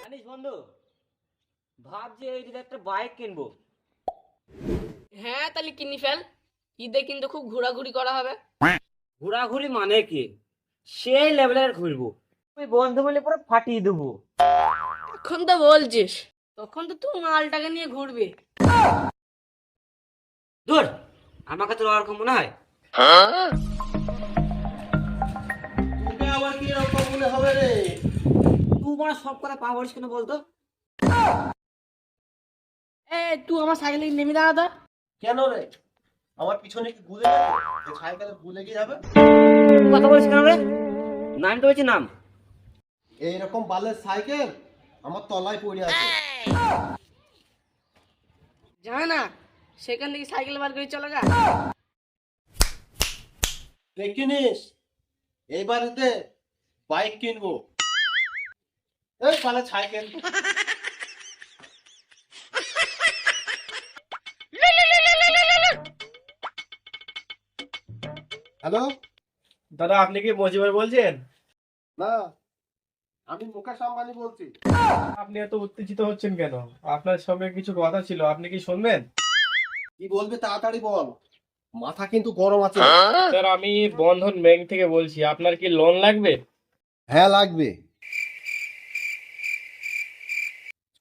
জানিস বন্ধু ভাবছি এই যদি একটা বাইক কিনবো। হ্যাঁ তাহলে কিনি ফেল। ঈদে কিন্তু খুব ঘোরাঘুরি করা হবে। ঘোরাঘুরি মানে কি? সেই লেভেলের ঘুরবো। ওই বন্ধু মিলে পুরো ফাটিয়ে দেবো। এখন তো বলছিস তখন তো তুই মালটাকে নিয়ে ঘুরবি। দূর আমাকে তো ওরকম মনে হয়? তোকে আবার কি রকম মনে হবে রে? তুই মানে সব কথা পা কেন বলতো? এ তুই আমার সাইকেলে নেমে দাঁড়া তো। কেন রে? আমার পিছনে কি গুলে গেছে? যে সাইকেলে গুলে গিয়ে যাবে? কথা বলিস কেন রে? নাম তো বলছি নাম। এইরকম বালের সাইকেল আমার তলায় পড়ে আছে। জানা না সেখান থেকে সাইকেল বার করে চলে গা দেখিনিস? এই বাড়িতে বাইক কিনবো। এই বালের সাইকেল হ্যালো? দাদা আপনি কি মজিবর বলছেন? না আমি মুকেশ আম্বানি বলছি। আপনি এত উত্তেজিত হচ্ছেন কেন? আপনার সঙ্গে কিছু কথা ছিল আপনি কি শুনবেন? কি বলবি তাড়াতাড়ি বল। মাথা কিন্তু গরম আছে। স্যার আমি বন্ধন ব্যাংক থেকে বলছি। আপনার কি লোন লাগবে? হ্যাঁ লাগবে।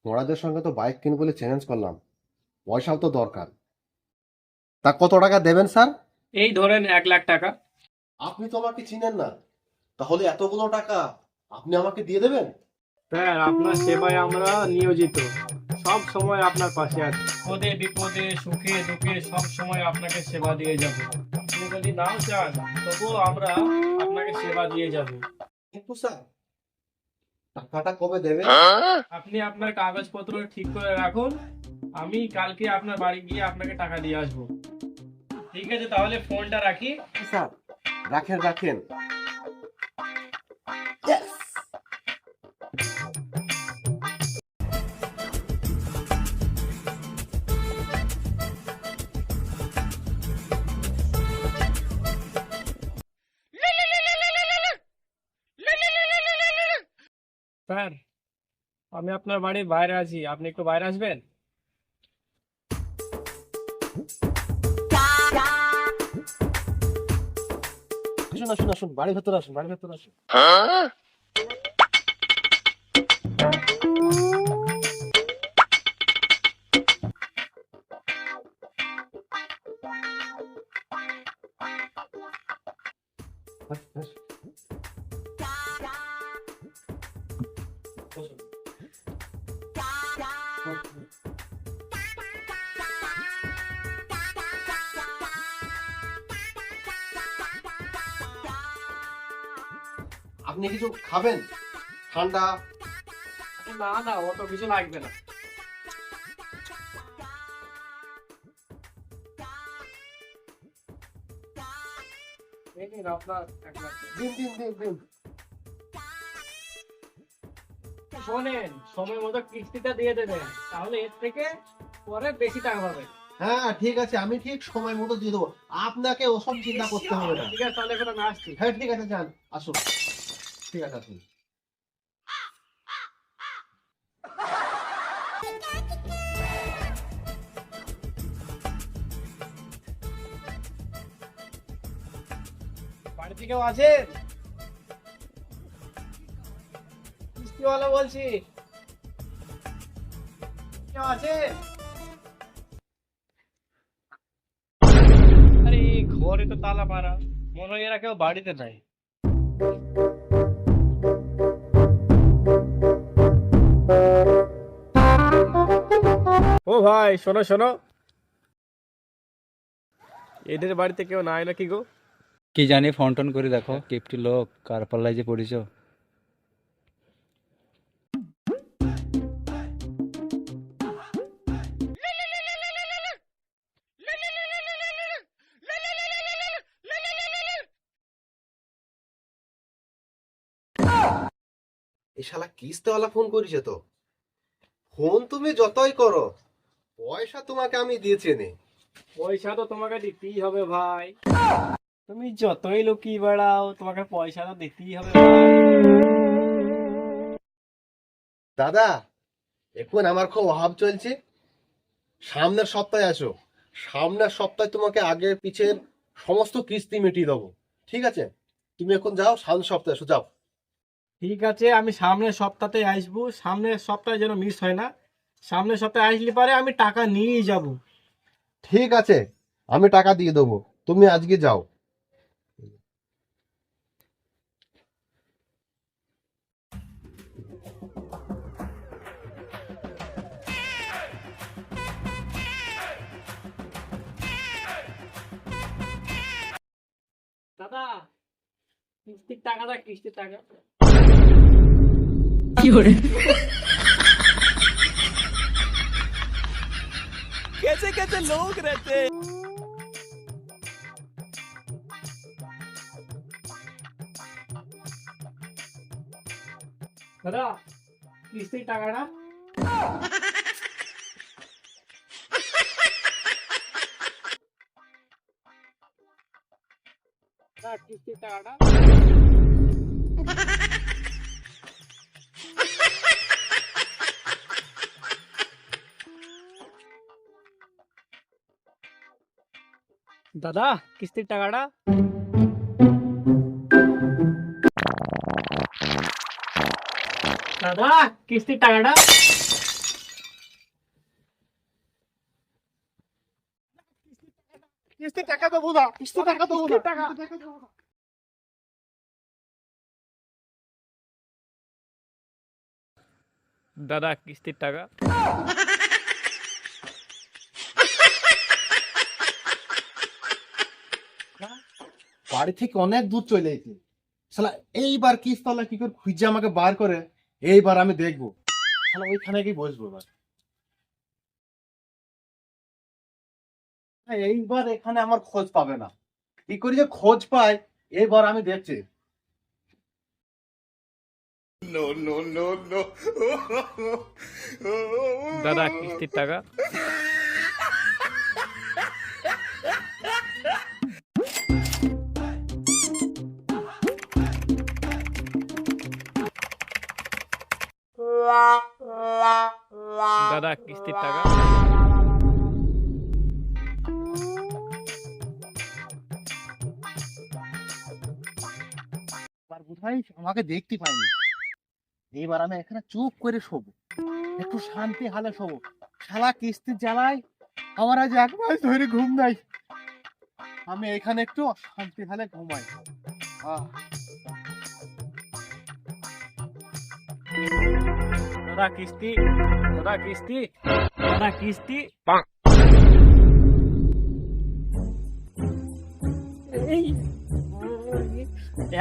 ওনাদের সঙ্গে তো বাইক কিনবো বলে চ্যালেঞ্জ করলাম। পয়সাও তো দরকার। তা কত টাকা দেবেন স্যার? এই ধরেন এক লাখ টাকা। আপনি তো আমাকে চিনেন না। তাহলে এতগুলো টাকা আপনি আমাকে দিয়ে দেবেন? স্যার আপনার সেবায় আমরা নিয়োজিত। সব সময় আপনার পাশে আছি। পদে বিপদে সুখে দুঃখে সব সময় আপনাকে সেবা দিয়ে যাব। আপনি যদি নাও চান তবুও আমরা আপনাকে সেবা দিয়ে যাব। কিন্তু স্যার টাকাটা কবে দেবেন আপনি আপনার কাগজপত্র ঠিক করে রাখুন। আমি কালকে আপনার বাড়ি গিয়ে আপনাকে টাকা দিয়ে আসব। ঠিক আছে তাহলে ফোনটা রাখি। স্যার রাখেন রাখেন। স্যার আমি আপনার বাড়ির বাইরে আছি। আপনি একটু বাইরে আসবেন? আসুন আসুন আসুন বাড়ির ভেতরে আসুন বাড়ির ভেতরে আসুন। আপনি কিছু খাবেন? ঠান্ডা? না না অত কিছু লাগবে না। আপনার। দিন দিন দিন দিন। শোনেন সময় মতো কিস্তিটা দিয়ে দেবেন তাহলে এর থেকে পরে বেশি টাকা পাবেন। হ্যাঁ ঠিক আছে আমি ঠিক সময় মতো দিয়ে দেবো। আপনাকে ওসব চিন্তা করতে হবে না। ঠিক আছে তাহলে এখন আমি আসছি। হ্যাঁ ঠিক আছে যান আসুন। ঠিক আছে আসুন। বাড়িতে কেউ আছেন? বলছি। কেউ আছে? আরে ঘরে তো তালা মারা। মনে হয় এরা কেউ বাড়িতে নাই। ও ভাই শোনো শোনো। এদের বাড়িতে কেউ নাই নাকি গো? কি জানি ফোন টোন করে দেখো। কিপটি লোক কার পাল্লায় যে পড়েছ। এই শালা কিস্তিওয়ালা ফোন করেছে তো। ফোন তুমি যতই করো পয়সা তোমাকে আমি দিয়েছি নে পয়সা তো তোমাকে দিতেই হবে ভাই। তুমি যতই লুকিয়ে বেড়াও তোমাকে পয়সা তো দিতেই হবে ভাই। দাদা এখন আমার খুব অভাব চলছে। সামনের সপ্তাহে আসো। সামনের সপ্তাহে তোমাকে আগে পিছের সমস্ত কিস্তি মিটিয়ে দেবো। ঠিক আছে? তুমি এখন যাও সামনের সপ্তাহে এসো যাও। ঠিক আছে আমি সামনের সপ্তাহে আসব। সামনের সপ্তাহে যেন মিস হয় না। সামনের সপ্তাহে আসলে পারে আমি টাকা নিয়েই যাব। ঠিক আছে আমি টাকা দিয়ে দেবো। তুমি আজকে যাও। দাদা কিস্তির টাকাটা কিস্তির টাকা। দাদা কিস্তির টাকাটা দাদা, কিস্তির টাকাটা দাদা কিস্তির টাকাটা? দাদা কিস্তির টাকাটা? কিস্তির টাকা দেবো না কিস্তির টাকা দেবো না টাকা। দাদা কিস্তির টাকা? বাড়ি থেকে অনেক দূর চলে এসেছি শালা এইবার কিস্তলা কি করে খুঁজে আমাকে বার করে? এইবার আমি দেখব। শালা ওইখানে কি বসবো এবার। না, এইবার এখানে আমার খোঁজ পাবে না। কি করি যে খোঁজ পাই এইবার আমি দেখছি। দাদা কিস্তির টাকা। বোধহয় আমাকে দেখতে পাইনি এইবার আমি এখানে চুপ করে শোবো। একটু শান্তি হালে শোবো। শালা কিস্তি জ্বালায় আমার আজ এক মাস ধরে ঘুম নাই। আমি এখানে একটু শান্তি হালে ঘুমাই। দাদা কিস্তি দাদা কিস্তি দাদা কিস্তি। এই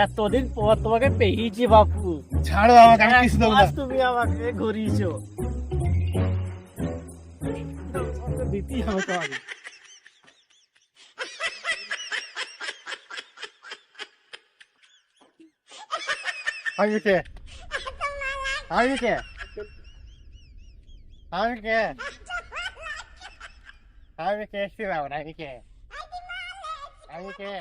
এতদিন পর তোমাকে পেয়েছি বাপু। ছাড়ো আমাকে আমি কিস্তি দেবো না। তুমি আমাকে ঘুরিয়েছো। দিতেই হবে তোমাকে আমি কে? আমি কে? আমি কে? আমি কে? আমি কে?